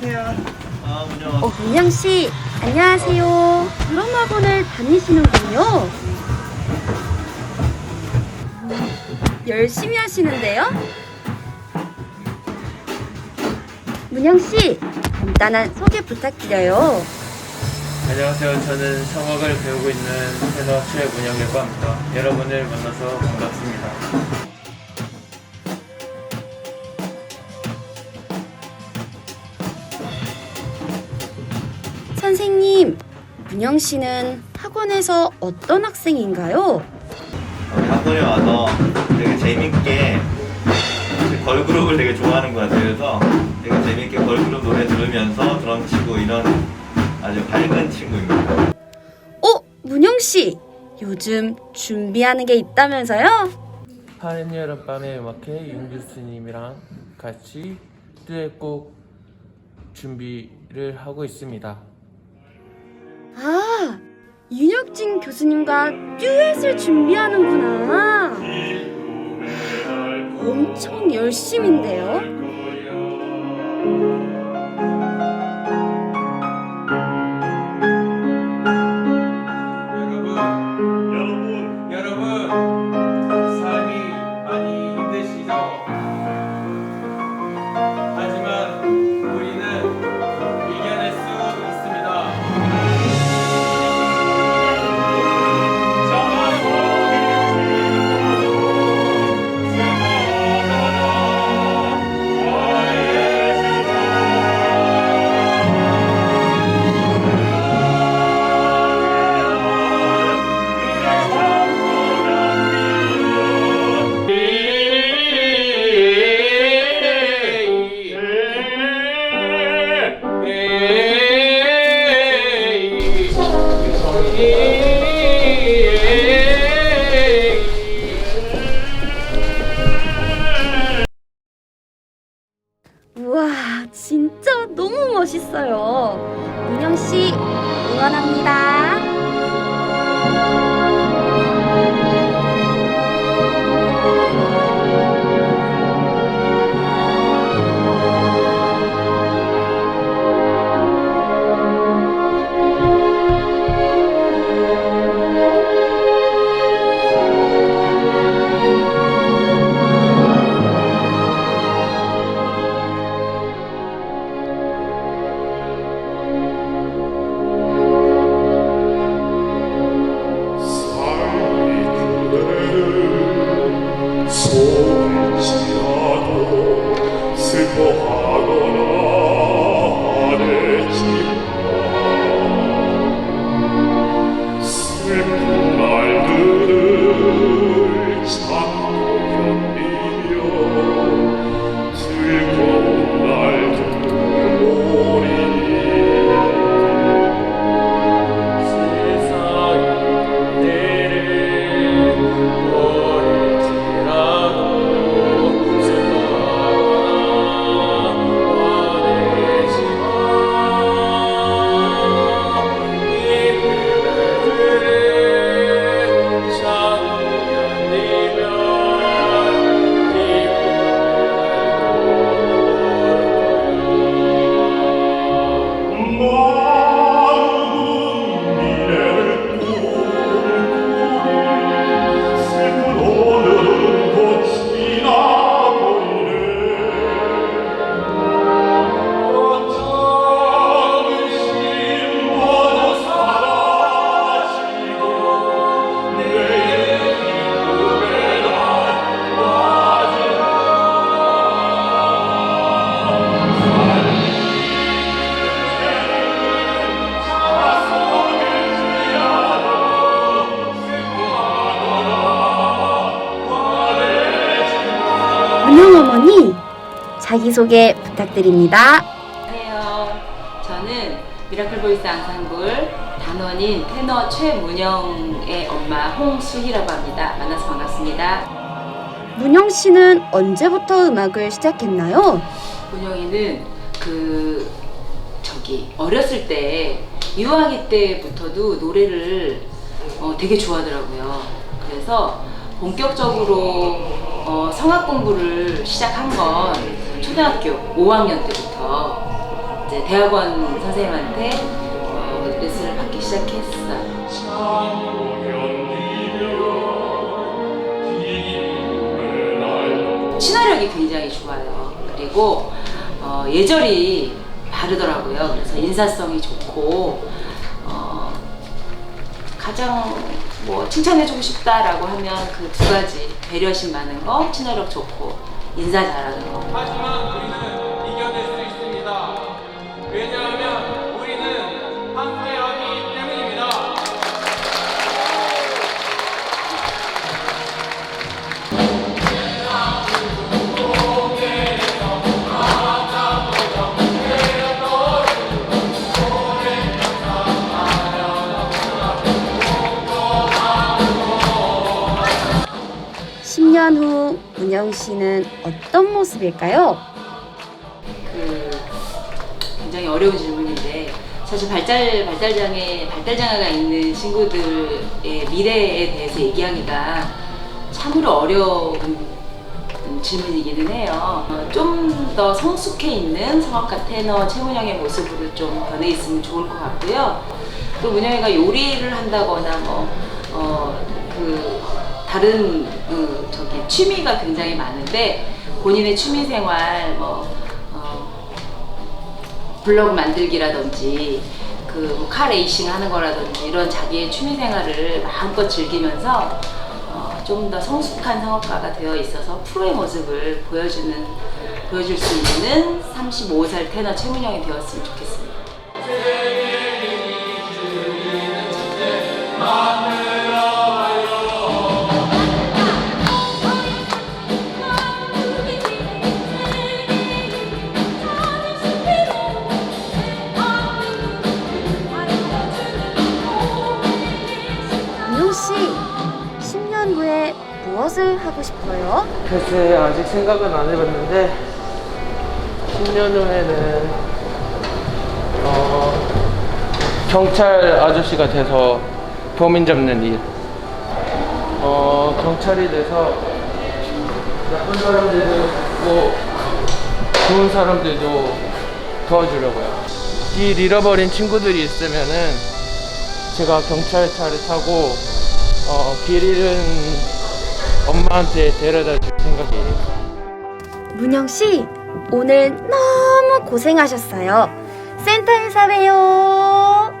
계세요. 아, 문영. 어, 문영 씨, 안녕하세요. 드럼 학원을 다니시는군요. 열심히 하시는데요? 문영 씨, 간단한 소개 부탁드려요. 안녕하세요. 저는 성악을 배우고 있는 테너 최문영이라고 합니다. 여러분을 만나서 반갑습니다. 문영 씨는 학원에서 어떤 학생인가요? 어, 학원에 와서 되게 재밌게 걸그룹을 되게 좋아하는 것 같아요. 그래서 되게 재밌게 걸그룹 노래 들으면서 드럼 치고 이런 아주 밝은 친구입니다. 어, 문영 씨, 요즘 준비하는 게 있다면서요? 파이니어러 밤의 음악회 윤규수님이랑 같이 듀엣곡 준비를 하고 있습니다. 윤혁진 교수님과 듀엣을 준비하는구나. 엄청 열심인데요? 있어요. 문영 씨, 응원합니다. 자기소개 부탁드립니다. 안녕하세요. 저는 미라클 보이스 앙상블 단원인 테너 최문영의 엄마 홍수희라고 합니다. 만나서 반갑습니다. 문영 씨는 언제부터 음악을 시작했나요? 문영이는 그 저기 어렸을 때 유아기 때부터도 노래를 어, 되게 좋아하더라고요. 그래서 본격적으로 어, 성악 공부를 시작한 건 초등학교 5학년 때부터 이제 대학원 선생님한테 어, 레슨을 받기 시작했어요. 친화력이 굉장히 좋아요. 그리고 어, 예절이 바르더라고요. 그래서 인사성이 좋고 어, 가장 뭐 칭찬해주고 싶다라고 하면 그 두 가지 배려심 많은 거, 친화력 좋고 인사 잘하는 거. 10년 후 문영 씨는 어떤 모습일까요? 그 굉장히 어려운 질문인데 사실 발달 발달 장애 발달 장애가 있는 친구들의 미래에 대해서 얘기하기가 참으로 어려운 질문이기는 해요. 어, 좀더 성숙해 있는 성악가 테너 최문영의 모습으로 좀 변해 있으면 좋을 것 같고요. 또 문영이가 요리를 한다거나 뭐, 어, 그 다른 그 저기 취미가 굉장히 많은데 본인의 취미 생활 뭐 어, 블로그 만들기라든지 그카 레이싱 하는 거라든지 이런 자기의 취미 생활을 마음껏 즐기면서 어, 좀 더 성숙한 성악가가 되어 있어서 프로의 모습을 보여주는 보여줄 수 있는 35살 테너 최문영이 되었으면 좋겠습니다. 문영 씨, 10년 후에 무엇을 하고 싶어요? 글쎄 아직 생각은 안 해봤는데 10년 후에는 어, 경찰 아저씨가 돼서 범인 잡는 일 어, 경찰이 돼서 나쁜 사람들도 뭐 좋은 사람들도 도와주려고요 길 잃어버린 친구들이 있으면은 제가 경찰차를 타고 어, 길 잃은 엄마한테 데려다 줄 생각이에요. 문영 씨, 오늘 너무 고생하셨어요. 센터 인사봬요.